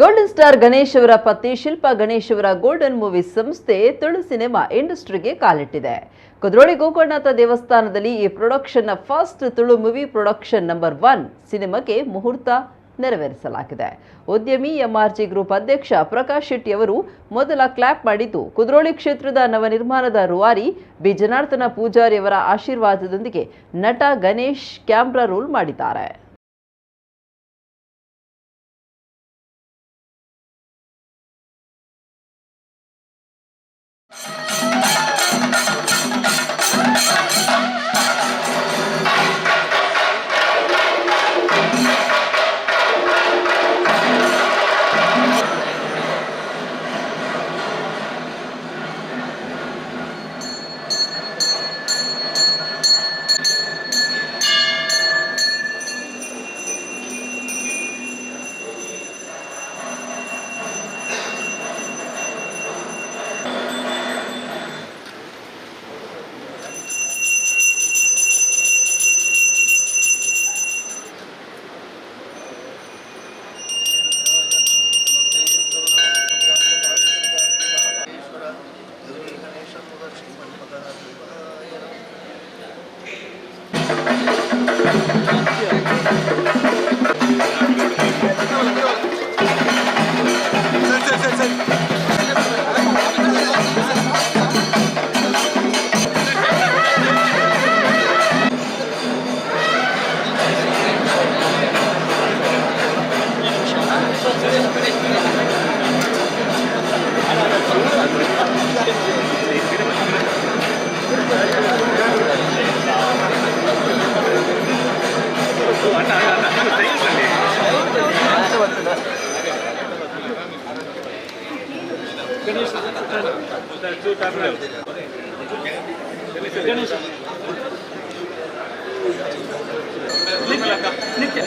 Golden star Ganesh ಅವರ ಪತ್ನಿ ಶಿಲ್ಪಾ ಗಣೇಶ್ ಅವರ ಗೋಲ್ಡನ್ ಮೂವೀಸ್ ಸಂಸ್ಥೆ ತುಳು ಸಿನಿಮಾ ಇಂಡಸ್ಟ್ರಿಗೆ ಕಾಲಿಟ್ಟಿದೆ. ಕುದ್ರೋಳಿ ಗೋಕರ್ಣನಾಥ ದೇವಸ್ಥಾನದಲ್ಲಿ ಈ ಪ್ರೊಡಕ್ಷನ್ನ first Tulu movie production number one ಸಿನಿಮಾಗೆ ಮುಹೂರ್ತ ನೆರವೇರಿಸಲಾಗಿದೆ. ಉದ್ಯಮಿ ಎಂಆರ್ಜಿ ಗ್ರೂಪ್ ಅಧ್ಯಕ್ಷ ಪ್ರಕಾಶ್ ಶೆಟ್ಟಿ ಅವರು ಮೊದಲ ಕ್ಲಾಪ್ ಮಾಡಿದ್ದು ಕುದ್ರೋಳಿ ಕ್ಷೇತ್ರದ ನವನಿರ್ಮಾಣದ ರೂವಾರಿ ಬಿ. ಜನಾರ್ದನ ಪೂಜಾರಿಯವರ ಆಶೀರ್ವಾದದೊಂದಿಗೆ ನಟ ಗಣೇಶ್ ಕ್ಯಾಮ್ರಾ ರೋಲ್ ಮಾಡಿದ್ದಾರೆ. ನಿತ್ಯ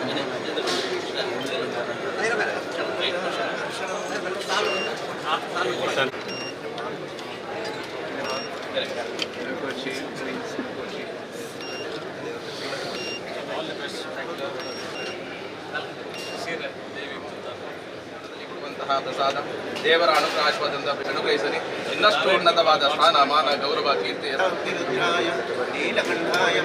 Thank you. Gracias. ಪ್ರಸಾದ ದೇವರ ಅನುಗ್ರಹ ಆಶೀರ್ವಾದದಿಂದ ಅನುಗ್ರಹಿಸಲಿ ಇನ್ನಷ್ಟು ಉನ್ನತವಾದ ಸ್ಥಾನ ಮಾನ ಗೌರವ ಕೀರ್ತಿ ಸರ್ ನೀಲಕಂಠಾಯ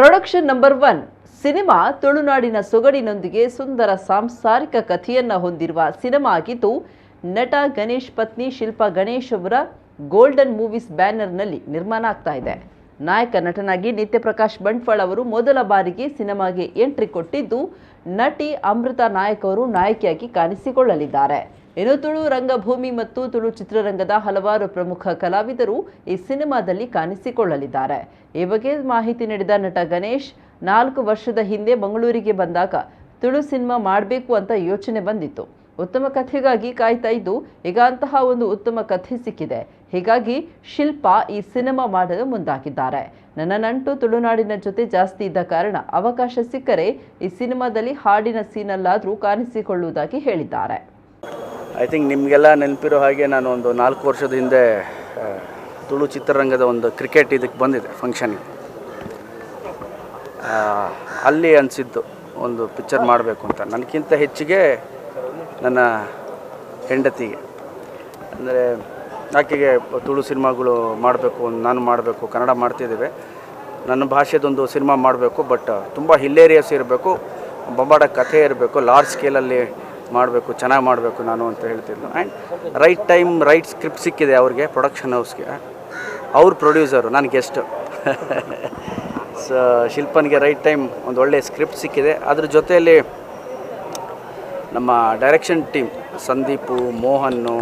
ಪ್ರೊಡಕ್ಷನ್ ನಂಬರ್ ಒನ್, ಸಿನಿಮಾ ತುಳುನಾಡಿನ ಸೊಗಡಿನೊಂದಿಗೆ ಸುಂದರ ಸಾಂಸಾರಿಕ ಕಥೆಯನ್ನ ಹೊಂದಿರುವ ಸಿನಿಮಾ ಆಗಿದ್ದು ನಟ ಗಣೇಶ್ ಪತ್ನಿ ಶಿಲ್ಪಾ ಗಣೇಶ್ ಅವರ ಗೋಲ್ಡನ್ ಮೂವೀಸ್ ಬ್ಯಾನರ್ನಲ್ಲಿ ನಿರ್ಮಾಣ ಆಗ್ತಾ ಇದೆ. ನಾಯಕ ನಟನಾಗಿ ನಿತ್ಯ ಪ್ರಕಾಶ್ ಬಂಟ್ವಾಳ್ ಅವರು ಮೊದಲ ಬಾರಿಗೆ ಸಿನಿಮಾಗೆ ಎಂಟ್ರಿ ಕೊಟ್ಟಿದ್ದು, ನಟಿ ಅಮೃತ ನಾಯಕ್ ಅವರು ನಾಯಕಿಯಾಗಿ ಕಾಣಿಸಿಕೊಳ್ಳಲಿದ್ದಾರೆ. ಇನ್ನು ತುಳು ರಂಗಭೂಮಿ ಮತ್ತು ತುಳು ಚಿತ್ರರಂಗದ ಹಲವಾರು ಪ್ರಮುಖ ಕಲಾವಿದರು ಈ ಸಿನಿಮಾದಲ್ಲಿ ಕಾಣಿಸಿಕೊಳ್ಳಲಿದ್ದಾರೆ. ಈ ಬಗ್ಗೆ ಮಾಹಿತಿ ನೀಡಿದ ನಟ ಗಣೇಶ್, ನಾಲ್ಕು ವರ್ಷದ ಹಿಂದೆ ಮಂಗಳೂರಿಗೆ ಬಂದಾಗ ತುಳು ಸಿನಿಮಾ ಮಾಡಬೇಕು ಅಂತ ಯೋಚನೆ ಬಂದಿತ್ತು. ಉತ್ತಮ ಕಥೆಗಾಗಿ ಕಾಯ್ತಾ ಇದ್ದು ಈಗ ಅಂತಹ ಒಂದು ಉತ್ತಮ ಕಥೆ ಸಿಕ್ಕಿದೆ. ಹೀಗಾಗಿ ಶಿಲ್ಪಾ ಈ ಸಿನಿಮಾ ಮಾಡಲು ಮುಂದಾಗಿದ್ದಾರೆ. ನನ್ನ ನಂಟು ತುಳುನಾಡಿನ ಜೊತೆ ಜಾಸ್ತಿ ಇದ್ದ ಕಾರಣ ಅವಕಾಶ ಸಿಕ್ಕರೆ ಈ ಸಿನಿಮಾದಲ್ಲಿ ಹಾಡಿನ ಸೀನಲ್ಲಾದರೂ ಕಾಣಿಸಿಕೊಳ್ಳುವುದಾಗಿ ಹೇಳಿದ್ದಾರೆ. ಐ ಥಿಂಕ್ ನಿಮಗೆಲ್ಲ ನೆನಪಿರೋ ಹಾಗೆ ನಾನು ಒಂದು ನಾಲ್ಕು ವರ್ಷದ ಹಿಂದೆ ತುಳು ಚಿತ್ರರಂಗದ ಒಂದು ಕ್ರಿಕೆಟ್ ಇದಕ್ಕೆ ಬಂದಿದೆ ಫಂಕ್ಷನ್ ಅಲ್ಲಿ ಅನಿಸಿದ್ದು ಒಂದು ಪಿಕ್ಚರ್ ಮಾಡಬೇಕು ಅಂತ. ನನಗಿಂತ ಹೆಚ್ಚಿಗೆ ನನ್ನ ಹೆಂಡತಿಗೆ. ಅಂದರೆ ಆಕೆಗೆ ತುಳು ಸಿನಿಮಾಗಳು ಮಾಡಬೇಕು, ನಾನು ಮಾಡಬೇಕು, ಕನ್ನಡ ಮಾಡ್ತಿದ್ದೇವೆ. ನನ್ನ ಭಾಷೆದೊಂದು ಸಿನಿಮಾ ಮಾಡಬೇಕು, ಬಟ್ ತುಂಬ ಹಿಲ್ಲೇರಿಯಸ್ ಇರಬೇಕು ಬೊಂಬಾಡ ಕಥೆ ಇರಬೇಕು ಲಾರ್ಜ್ ಸ್ಕೇಲಲ್ಲಿ ಮಾಡಬೇಕು, ಚೆನ್ನಾಗಿ ಮಾಡಬೇಕು ನಾನು ಅಂತ ಹೇಳ್ತಿದ್ಲು. And right time right script ಸಿಕ್ಕಿದೆ ಅವ್ರಿಗೆ ಪ್ರೊಡಕ್ಷನ್ ಹೌಸ್ಗೆ ಅವ್ರ ಪ್ರೊಡ್ಯೂಸರು ನಾನು ಗೆಸ್ಟು ಸೊ ಶಿಲ್ಪನಿಗೆ ರೈಟ್ ಟೈಮ್ ಒಂದು ಒಳ್ಳೆಯ ಸ್ಕ್ರಿಪ್ಟ್ ಸಿಕ್ಕಿದೆ. ಅದ್ರ ಜೊತೆಯಲ್ಲಿ ನಮ್ಮ direction team Sandeep, Mohan,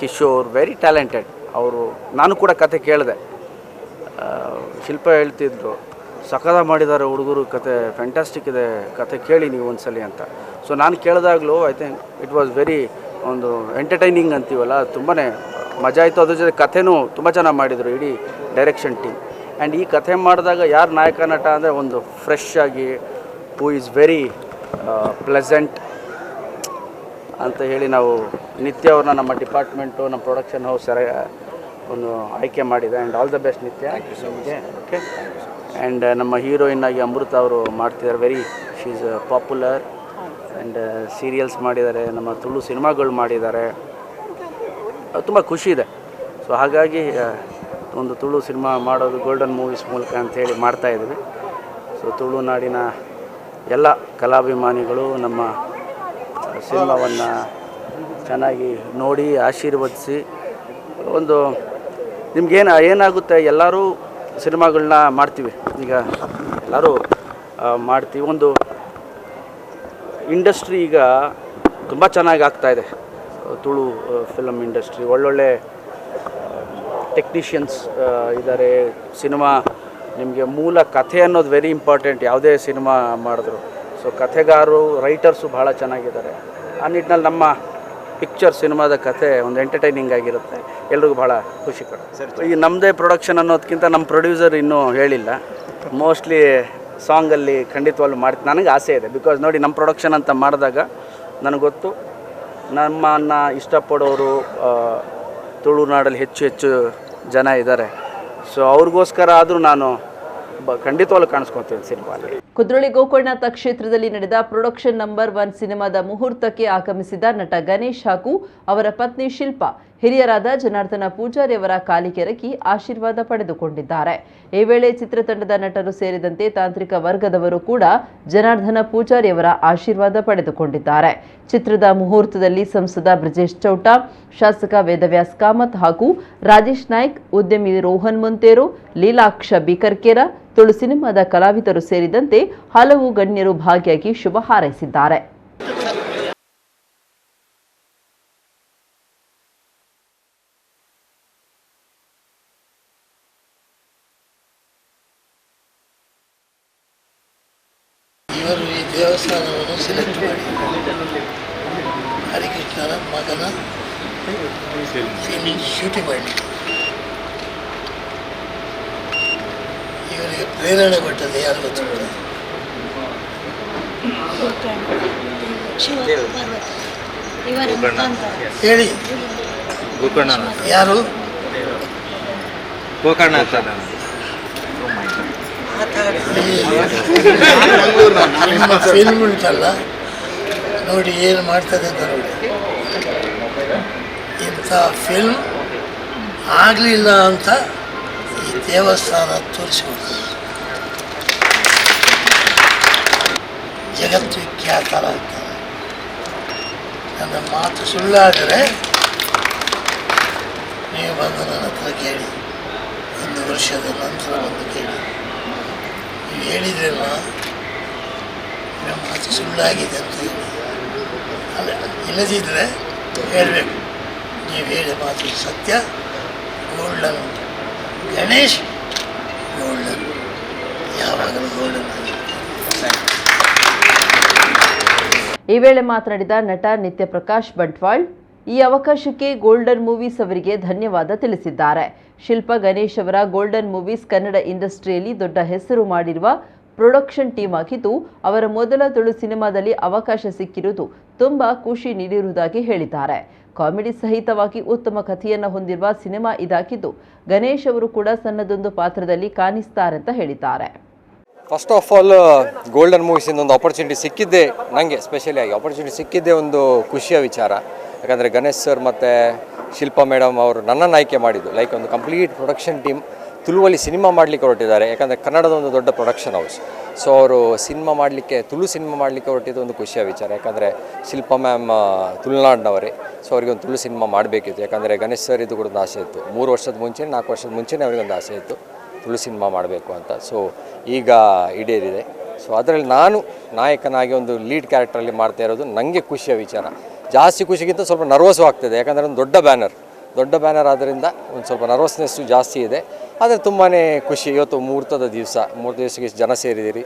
Kishore very talented ಅವರು, ನಾನು ಕೂಡ ಕತೆ ಕೇಳಿದೆ. ಶಿಲ್ಪ ಹೇಳ್ತಿದ್ರು ಸಕದ ಮಾಡಿದ್ದಾರೆ ಹುಡುಗರು, ಕತೆ ಫ್ಯಾಂಟಾಸ್ಟಿಕ್ ಇದೆ, ಕತೆ ಕೇಳಿ ನೀವು ಒಂದ್ಸಲಿ ಅಂತ. ಸೊ ನಾನು ಕೇಳಿದಾಗಲೂ I think it was very ಒಂದು ಎಂಟರ್ಟೈನಿಂಗ್ ಅಂತೀವಲ್ಲ ತುಂಬಾ ಮಜಾ ಆಯಿತು. ಅದ್ರ ಜೊತೆ ಕಥೆನೂ ತುಂಬ ಚೆನ್ನಾಗಿ ಮಾಡಿದರು ಇಡೀ ಡೈರೆಕ್ಷನ್ ಟೀಮ್ ಆ್ಯಂಡ್ ಈ ಕಥೆ ಮಾಡಿದಾಗ ಯಾರು ನಾಯಕ ನಟ ಅಂದರೆ ಒಂದು ಫ್ರೆಶ್ ಆಗಿ ಹೂ ಈಸ್ ವೆರಿ ಪ್ಲೆಸೆಂಟ್ ಅಂತ ಹೇಳಿ ನಾವು ನಿತ್ಯ ಅವ್ರನ್ನ ನಮ್ಮ ಡಿಪಾರ್ಟ್ಮೆಂಟು ನಮ್ಮ ಪ್ರೊಡಕ್ಷನ್ ಹೌಸ್ ಸರ ಒಂದು ಆಯ್ಕೆ ಮಾಡಿದೆ. And all the best Nithya. Okay and ನಮ್ಮ ಹೀರೋಯಿನ್ ಆಗಿ ಅಮೃತ ಅವರು ಮಾಡ್ತಿದ್ದಾರೆ very she is popular and serials ಮಾಡಿದ್ದಾರೆ ನಮ್ಮ ತುಳು ಸಿನಿಮಾಗಳು ಮಾಡಿದ್ದಾರೆ. ತುಂಬ ಖುಷಿ ಇದೆ. ಸೊ ಹಾಗಾಗಿ ಒಂದು ತುಳು ಸಿನಿಮಾ ಮಾಡೋದು ಗೋಲ್ಡನ್ ಮೂವೀಸ್ ಮೂಲಕ ಅಂಥೇಳಿ ಮಾಡ್ತಾಯಿದ್ವಿ ಸೊ ತುಳುನಾಡಿನ ಎಲ್ಲ ಕಲಾಭಿಮಾನಿಗಳು ನಮ್ಮ ಸಿನಿಮಾವನ್ನು ಚೆನ್ನಾಗಿ ನೋಡಿ ಆಶೀರ್ವದಿಸಿ ಒಂದು ನಿಮ್ಗೇನು ಏನಾಗುತ್ತೆ, ಎಲ್ಲರೂ ಸಿನಿಮಾಗಳನ್ನ ಮಾಡ್ತೀವಿ. ಈಗ ಎಲ್ಲರೂ ಮಾಡ್ತೀವಿ. ಒಂದು ಇಂಡಸ್ಟ್ರಿ ಈಗ ತುಂಬ ಚೆನ್ನಾಗಿ ಆಗ್ತಾಯಿದೆ ತುಳು ಫಿಲಮ್ ಇಂಡಸ್ಟ್ರಿ ಒಳ್ಳೊಳ್ಳೆ ಟೆಕ್ನಿಷಿಯನ್ಸ್ ಇದ್ದಾರೆ ಸಿನಿಮಾ ನಿಮಗೆ ಮೂಲ ಕಥೆ ಅನ್ನೋದು ವೆರಿ ಇಂಪಾರ್ಟೆಂಟ್ ಯಾವುದೇ ಸಿನಿಮಾ ಮಾಡಿದ್ರು. ಸೊ ಕಥೆಗಾರರು ರೈಟರ್ಸು ಭಾಳ ಚೆನ್ನಾಗಿದ್ದಾರೆ. ಆ ನಿಟ್ಟಿನಲ್ಲಿ ನಮ್ಮ ಪಿಕ್ಚರ್ ಸಿನಿಮಾದ ಕತೆ ಒಂದು ಎಂಟರ್ಟೈನಿಂಗ್ ಆಗಿರುತ್ತೆ. ಎಲ್ರಿಗೂ ಭಾಳ ಖುಷಿ ಕೊಡುತ್ತೆ. ಈ ನಮ್ಮದೇ ಪ್ರೊಡಕ್ಷನ್ ಅನ್ನೋದಕ್ಕಿಂತ ನಮ್ಮ ಪ್ರೊಡ್ಯೂಸರ್ ಇನ್ನೂ ಹೇಳಿಲ್ಲ. ಮೋಸ್ಟ್ಲಿ ಸಾಂಗಲ್ಲಿ ಖಂಡಿತವಾಗ್ಲೂ ಮಾಡ್ತೀನಿ. ನನಗೆ ಆಸೆ ಇದೆ. ಬಿಕಾಸ್ ನೋಡಿ ನಮ್ಮ ಪ್ರೊಡಕ್ಷನ್ ಅಂತ ಮಾಡಿದಾಗ ನನಗೆ ಗೊತ್ತು ನಮ್ಮನ್ನು ಇಷ್ಟಪಡೋರು ತುಳುನಾಡಲ್ಲಿ ಹೆಚ್ಚು ಹೆಚ್ಚು ಜನ ಇದ್ದಾರೆ. ಸೊ ಅವ್ರಿಗೋಸ್ಕರ ಆದರೂ ನಾನು ಖಂಡಿತವಾಗ್ಲೂ ಕಾಣಿಸ್ಕೊತೀವಿ ಸಿನಿಮಾ ಕುದ್ರೋಳಿ ಗೋಕರ್ಣನಾಥ ಕ್ಷೇತ್ರದಲ್ಲಿ ನಡೆದ ಪ್ರೊಡಕ್ಷನ್ ನಂಬರ್ ಒನ್ ಸಿನಿಮಾದ ಮುಹೂರ್ತಕ್ಕೆ ಆಗಮಿಸಿದ ನಟ ಗಣೇಶ್ ಹಾಗೂ ಅವರ ಪತ್ನಿ ಶಿಲ್ಪ. ಹಿರಿಯರಾದ ಜನಾರ್ದನ ಪೂಜಾರಿ ಅವರ ಕಾಲಿಗೆರಗಿ ಆಶೀರ್ವಾದ ಪಡೆದುಕೊಂಡಿದ್ದಾರೆ. ಈ ವೇಳೆ ಚಿತ್ರತಂಡದ ನಟರು ಸೇರಿದಂತೆ ತಾಂತ್ರಿಕ ವರ್ಗದವರು ಕೂಡ ಜನಾರ್ದನ ಪೂಜಾರಿಯವರ ಆಶೀರ್ವಾದ ಪಡೆದುಕೊಂಡಿದ್ದಾರೆ. ಚಿತ್ರದ ಮುಹೂರ್ತದಲ್ಲಿ ಸಂಸದ ಬ್ರಿಜೇಶ್ ಚೌಟ, ಶಾಸಕ ವೇದವ್ಯಾಸ್ ಕಾಮತ್ ಹಾಗೂ ರಾಜೇಶ್ ನಾಯ್ಕ್, ಉದ್ಯಮಿ ರೋಹನ್ ಮುಂತೇರು, ಲೀಲಾಕ್ಷ ಬಿಕರ್ಕೇರ ತುಳು ಸಿನಿಮಾದ ಕಲಾವಿದರು ಸೇರಿದಂತೆ ಹಲವು ಗಣ್ಯರು ಭಾಗಿಯಾಗಿ ಶುಭ ಹಾರೈಸಿದ್ದಾರೆ. ಇವರು ಈ ದೇವಸ್ಥಾನವನ್ನು ಸೆಲೆಕ್ಟ್ ಮಾಡಿ. ಹರಿಕೃಷ್ಣನ ಮಗನ ಶೂಟಿ ಶೂಟಿಂಗ್ ಮಾಡಿ. ಇವರಿಗೆ ಪ್ರೇರಣೆ ಕೊಟ್ಟದ್ದು ಯಾರು ಗೊತ್ತಿಲ್ಲ ಹೇಳಿ. ಗೋಕರ್ಣ. ಯಾರು? ಗೋಕರ್ಣ ನಿಮ್ಮ ಫಿಲ್ಮ್ ಉಂಟಲ್ಲ ನೋಡಿ ಏನು ಮಾಡ್ತದೆ ಅಂತ ನೋಡಿ. ಇಂಥ ಫಿಲ್ಮ್ ಆಗಲಿಲ್ಲ ಅಂತ ಈ ದೇವಸ್ಥಾನ ತೋರಿಸಿಕೊಡ್ತದೆ. ಜಗತ್ತು ವಿಖ್ಯಾತರಾಗ್ತಾರೆ ನನ್ನ ಮಾತು ಸುಳ್ಳಾದರೆ ನೀವು ಬಂದು ನನ್ನ ಹತ್ರ ಕೇಳಿ. ಒಂದು ವರ್ಷದ ನಂತರ ಬಂದು ಹೇಳಿದ್ರಲ್ಲ ನಮ್ಮ ಮಾತು ಸುಳ್ಳಾಗಿದೆ ಅಂತ ಹೇಳಿ. ಅಲ್ಲ ಇಲ್ಲದಿದ್ದರೆ ಹೇಳಬೇಕು. ನೀವು ಹೇಳಿದ ಮಾತು ಸತ್ಯ, ಗೋಲ್ಡನ್. ಗಣೇಶ್, ಗೋಲ್ಡನ್. ಯಾವಾಗಲೂ ಗೋಲ್ಡನ್ ಈ ವೇಳೆ ಮಾತನಾಡಿದ ನಟ ನಿತ್ಯ ಪ್ರಕಾಶ್ ಬಂಟ್ವಾಳ್, ಈ ಅವಕಾಶಕ್ಕೆ ಗೋಲ್ಡನ್ ಮೂವೀಸ್ ಅವರಿಗೆ ಧನ್ಯವಾದ ತಿಳಿಸಿದ್ದಾರೆ. ಶಿಲ್ಪ ಗಣೇಶ್ ಅವರ ಗೋಲ್ಡನ್ ಮೂವೀಸ್ ಕನ್ನಡ ಇಂಡಸ್ಟ್ರಿಯಲ್ಲಿ ದೊಡ್ಡ ಹೆಸರು ಮಾಡಿರುವ ಪ್ರೊಡಕ್ಷನ್ ಟೀಮ್ ಆಗಿದ್ದು, ಅವರ ಮೊದಲ ತುಳು ಸಿನಿಮಾದಲ್ಲಿ ಅವಕಾಶ ಸಿಕ್ಕಿರುವುದು ತುಂಬಾ ಖುಷಿ ನೀಡಿರುವುದಾಗಿ ಹೇಳಿದ್ದಾರೆ. ಕಾಮಿಡಿ ಸಹಿತವಾಗಿ ಉತ್ತಮ ಕಥೆಯನ್ನು ಹೊಂದಿರುವ ಸಿನಿಮಾ ಇದಾಗಿದ್ದು, ಗಣೇಶ್ ಅವರು ಕೂಡ ಸಣ್ಣದೊಂದು ಪಾತ್ರದಲ್ಲಿ ಕಾಣಿಸ್ತಾರೆ ಅಂತ ಹೇಳಿದ್ದಾರೆ. ಫಸ್ಟ್ ಆಫ್ ಆಲ್ ಗೋಲ್ಡನ್ ಮೂವೀಸಿಂದ ಒಂದು ಆಪರ್ಚುನಿಟಿ ಸಿಕ್ಕಿದ್ದೆ ನನಗೆ ಸ್ಪೆಷಲಿ ಆಗಿ ಆಪರ್ಚುನಿಟಿ ಸಿಕ್ಕಿದ್ದೇ ಒಂದು ಖುಷಿಯ ವಿಚಾರ. ಯಾಕಂದರೆ ಗಣೇಶ್ ಸರ್ ಮತ್ತು ಶಿಲ್ಪಾ ಮೇಡಮ್ ಅವರು ನನ್ನನ್ನು ಆಯ್ಕೆ ಮಾಡಿದ್ದು. ಲೈಕ್ ಒಂದು ಕಂಪ್ಲೀಟ್ ಪ್ರೊಡಕ್ಷನ್ ಟೀಮ್ ತುಳುವಲ್ಲಿ ಸಿನಿಮಾ ಮಾಡಲಿಕ್ಕೆ ಹೊರಟಿದ್ದಾರೆ. ಯಾಕಂದರೆ ಕನ್ನಡದ ಒಂದು ದೊಡ್ಡ ಪ್ರೊಡಕ್ಷನ್ ಹೌಸ್ ಸೊ ಅವರು ಸಿನಿಮಾ ಮಾಡಲಿಕ್ಕೆ, ತುಳು ಸಿನಿಮಾ ಮಾಡಲಿಕ್ಕೆ ಹೊರಟಿದ್ದು ಒಂದು ಖುಷಿಯ ವಿಚಾರ. ಯಾಕಂದರೆ ಶಿಲ್ಪ ಮ್ಯಾಮ್ ತುಳುನಾಡಿನವರೇ. ಸೊ ಅವರಿಗೆ ಒಂದು ತುಳು ಸಿನಿಮಾ ಮಾಡಬೇಕಿತ್ತು. ಯಾಕಂದರೆ ಗಣೇಶ್ ಸರ್ ಇದು ಕೂಡ ಒಂದು ಆಸೆ ಇತ್ತು. ಮೂರು ವರ್ಷದ ಮುಂಚೆ, ನಾಲ್ಕು ವರ್ಷದ ಮುಂಚೆನೇ ಅವರಿಗೊಂದು ಆಸೆ ಇತ್ತು. ತುಳು ಸಿನಿಮಾ ಮಾಡಬೇಕು ಅಂತ. ಸೊ ಈಗ ಈಡೇರಿದೆ. ಸೊ ಅದರಲ್ಲಿ ನಾನು ನಾಯಕನಾಗಿ ಒಂದು ಲೀಡ್ ಕ್ಯಾರೆಕ್ಟ್ರಲ್ಲಿ ಮಾಡ್ತಾ ಇರೋದು ನನಗೆ ಖುಷಿಯ ವಿಚಾರ. ಜಾಸ್ತಿ ಖುಷಿಗಿಂತ ಸ್ವಲ್ಪ ನರ್ವಸ್ ಆಗ್ತದೆ. ಯಾಕಂದರೆ ಒಂದು ದೊಡ್ಡ ಬ್ಯಾನರ್. ದೊಡ್ಡ ಬ್ಯಾನರ್ ಆದ್ದರಿಂದ ಒಂದು ಸ್ವಲ್ಪ ನರ್ವಸ್ನೆಸ್ಸು ಜಾಸ್ತಿ ಇದೆ. ಆದರೆ ತುಂಬಾ ಖುಷಿ ಇವತ್ತು ಮುಹೂರ್ತದ ದಿವಸ. ಮೂರು ದಿವಸಕ್ಕೆ ಜನ ಸೇರಿದ್ದೀರಿ?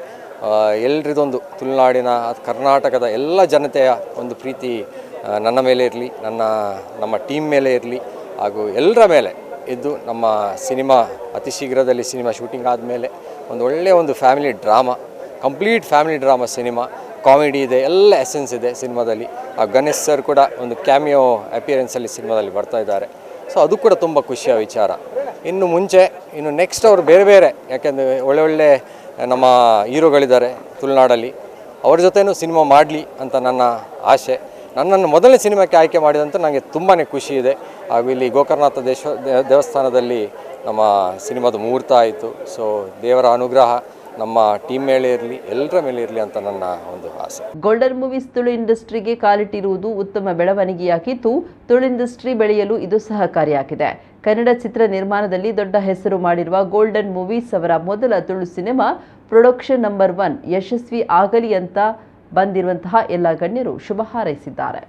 ಎಲ್ರಿದೊಂದು ತುಳುನಾಡಿನ, ಕರ್ನಾಟಕದ ಎಲ್ಲ ಜನತೆಯ ಒಂದು ಪ್ರೀತಿ ನನ್ನ ಮೇಲೆ ಇರಲಿ, ನನ್ನ, ನಮ್ಮ ಟೀಮ್ ಮೇಲೆ ಇರಲಿ, ಹಾಗೂ ಎಲ್ಲರ ಮೇಲೆ ಇದ್ದು ನಮ್ಮ ಸಿನಿಮಾ, ಅತಿ ಶೀಘ್ರದಲ್ಲಿ ಸಿನಿಮಾ ಶೂಟಿಂಗ್ ಆದಮೇಲೆ ಒಂದು ಒಳ್ಳೆಯ ಒಂದು family drama, complete family drama cinema comedy ಇದೆ, ಎಲ್ಲ ಎಸೆನ್ಸ್ ಇದೆ ಸಿನಿಮಾದಲ್ಲಿ. ಆ ಗಣೇಶ್ ಸರ್ ಕೂಡ ಒಂದು ಕ್ಯಾಮಿಯೋ ಅಪಿಯರೆನ್ಸಲ್ಲಿ ಸಿನಿಮಾದಲ್ಲಿ ಬರ್ತಾ ಇದ್ದಾರೆ. ಸೊ ಅದು ಕೂಡ ತುಂಬ ಖುಷಿಯ ವಿಚಾರ. ಇನ್ನು ಮುಂಚೆ, ಇನ್ನು ನೆಕ್ಸ್ಟ್ ಅವರು ಬೇರೆ ಬೇರೆ, ಯಾಕೆಂದರೆ ಒಳ್ಳೊಳ್ಳೆ ಒಳ್ಳೆ ನಮ್ಮ ಹೀರೋಗಳಿದ್ದಾರೆ ತುಳುನಾಡಲ್ಲಿ. ಅವ್ರ ಜೊತೆನೂ ಸಿನಿಮಾ ಮಾಡಲಿ ಅಂತ ನನ್ನ ಆಸೆ. ನನ್ನನ್ನು ಮೊದಲನೇ ಸಿನಿಮಾಕ್ಕೆ ಆಯ್ಕೆ ಮಾಡಿದಂತ ನನಗೆ ತುಂಬಾ ಖುಷಿ ಇದೆ. ಹಾಗೂ ಇಲ್ಲಿ ಗೋಕರ್ನಾಥ ದೇಶ ದೇವಸ್ಥಾನದಲ್ಲಿ ನಮ್ಮ ಸಿನಿಮಾದ ಮುಹೂರ್ತ ಆಯಿತು. ಸೊ ದೇವರ ಅನುಗ್ರಹ ನಮ್ಮ ಟೀಮ್ ಮೇಲೆ ಇರಲಿ ಎಲ್ಲರ ಮೇಲೆ ಇರಲಿ ಅಂತ ನನ್ನ ಒಂದು ಆಸೆ. ಗೋಲ್ಡನ್ ಮೂವೀಸ್ ತುಳು ಇಂಡಸ್ಟ್ರಿಗೆ ಕಾಲಿಟ್ಟಿರುವುದು ಉತ್ತಮ ಬೆಳವಣಿಗೆಯಾಗಿದ್ದು ತುಳು ಇಂಡಸ್ಟ್ರಿ ಬೆಳೆಯಲು ಇದು ಸಹಕಾರಿಯಾಗಿದೆ. ಕನ್ನಡ ಚಿತ್ರ ನಿರ್ಮಾಣದಲ್ಲಿ ದೊಡ್ಡ ಹೆಸರು ಮಾಡಿರುವ ಗೋಲ್ಡನ್ ಮೂವೀಸ್ ಅವರ ಮೊದಲ Tulu cinema production number one ಯಶಸ್ವಿ ಆಗಲಿ ಅಂತ ಬಂದಿರುವಂತಹ ಎಲ್ಲ ಗಣ್ಯರು ಶುಭ ಹಾರೈಸಿದ್ದಾರೆ.